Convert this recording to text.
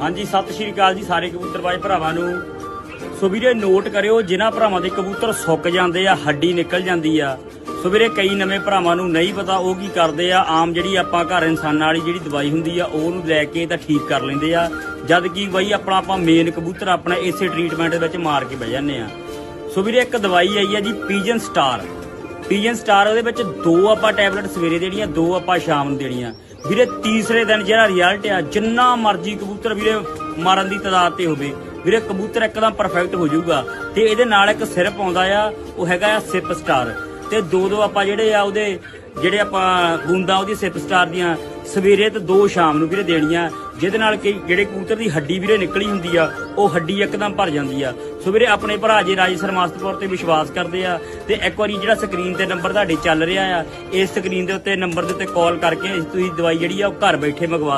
ਹਾਂਜੀ, ਸਤਿ ਸ਼੍ਰੀ ਅਕਾਲ ਜੀ ਸਾਰੇ ਕਬੂਤਰਬਾਜ਼ ਭਰਾਵਾਂ ਨੂੰ। ਸੋ ਵੀਰੇ ਨੋਟ ਕਰਿਓ, ਜਿਨ੍ਹਾਂ ਭਰਾਵਾਂ ਦੇ ਕਬੂਤਰ ਸੁੱਕ ਜਾਂਦੇ ਆ, ਹੱਡੀ ਨਿਕਲ ਜਾਂਦੀ ਆ। ਸੋ ਵੀਰੇ, ਕਈ ਨਵੇਂ ਭਰਾਵਾਂ ਨੂੰ ਨਹੀਂ ਪਤਾ ਉਹ ਕੀ ਕਰਦੇ ਆ। ਆਮ ਜਿਹੜੀ ਆਪਾਂ ਘਰ ਇਨਸਾਨਾਂ ਵਾਲੀ ਜਿਹੜੀ ਦਵਾਈ ਹੁੰਦੀ ਆ, ਉਹਨੂੰ ਲੈ ਕੇ ਤਾਂ ਠੀਕ ਕਰ ਲੈਂਦੇ ਆ। ਜਦ ਕਿ ਬਈ, ਆਪਣਾ ਆਪਾਂ ਮੇਨ ਕਬੂਤਰ ਆਪਣਾ ਇਸੇ ਟ੍ਰੀਟਮੈਂਟ ਦੇ ਵਿੱਚ ਮਾਰ ਕੇ ਬਹਿ ਜਾਂਦੇ ਆ। ਸੋ ਵੀਰੇ, ਇੱਕ ਦਵਾਈ ਆਈ ਆ ਜੀ ਪੀਜਨ ਸਟਾਰ ਪੀਜਨ ਸਟਾਰ ਉਹਦੇ ਵਿੱਚ ਦੋ ਆਪਾਂ ਟੈਬਲੇਟ ਸਵੇਰੇ ਦੇਣੀਆਂ, ਦੋ ਆਪਾਂ ਸ਼ਾਮ ਨੂੰ ਦੇਣੀਆਂ। ਵੀਰੇ, ਤੀਸਰੇ ਦਿਨ ਜਿਹੜਾ ਰਿਜ਼ਲਟ ਆ, ਜਿੰਨਾ ਮਰਜ਼ੀ ਕਬੂਤਰ ਵੀਰੇ ਮਾਰਨ ਦੀ ਤਾਦਾਦ ਤੇ ਹੋਵੇ, ਵੀਰੇ ਕਬੂਤਰ ਇੱਕਦਮ ਪਰਫੈਕਟ ਹੋ ਜਾਊਗਾ। ਤੇ ਇਹਦੇ ਨਾਲ ਇੱਕ ਸਿਰਪ ਆਉਂਦਾ ਆ, ਉਹ ਹੈਗਾ ਆ ਸਿਪ ਸਟਾਰ ਤੇ ਦੋ ਦੋ ਆਪਾਂ ਜਿਹੜੇ ਆ ਉਹਦੇ, ਜਿਹੜੇ ਆਪਾਂ ਬੂੰਦਾਂ ਉਹਦੀ ਸਿਪ ਸਟਾਰ ਦੀਆਂ ਸਵੇਰੇ ਤੇ ਦੋ ਸ਼ਾਮ ਨੂੰ ਵੀਰੇ ਦੇਣੀਆਂ, ਜਿਹਦੇ ਨਾਲ ਕਿ ਜਿਹੜੇ ਕਬੂਤਰ ਦੀ ਹੱਡੀ ਵੀਰੇ ਨਿਕਲੀ ਹੁੰਦੀ ਆ, ਉਹ ਹੱਡੀ ਇੱਕਦਮ ਭਰ ਜਾਂਦੀ ਆ। ਸੋ ਵੀਰੇ ਆਪਣੇ ਭਰਾ ਜੀ ਰਾਜ ਸਰਮਾਸਤਪੁਰ ਤੇ ਵਿਸ਼ਵਾਸ ਕਰਦੇ ਆ, ਤੇ ਇੱਕ ਵਾਰੀ ਜਿਹੜਾ ਸਕਰੀਨ ਤੇ ਨੰਬਰ ਤੁਹਾਡੇ ਚੱਲ ਰਿਹਾ ਆ, ਇਸ ਸਕਰੀਨ ਦੇ ਉੱਤੇ ਨੰਬਰ ਦੇ ਉੱਤੇ ਕਾਲ ਕਰਕੇ ਤੁਸੀਂ ਦਵਾਈ ਜਿਹੜੀ ਆ ਉਹ ਘਰ ਬੈਠੇ ਮੰਗਵਾ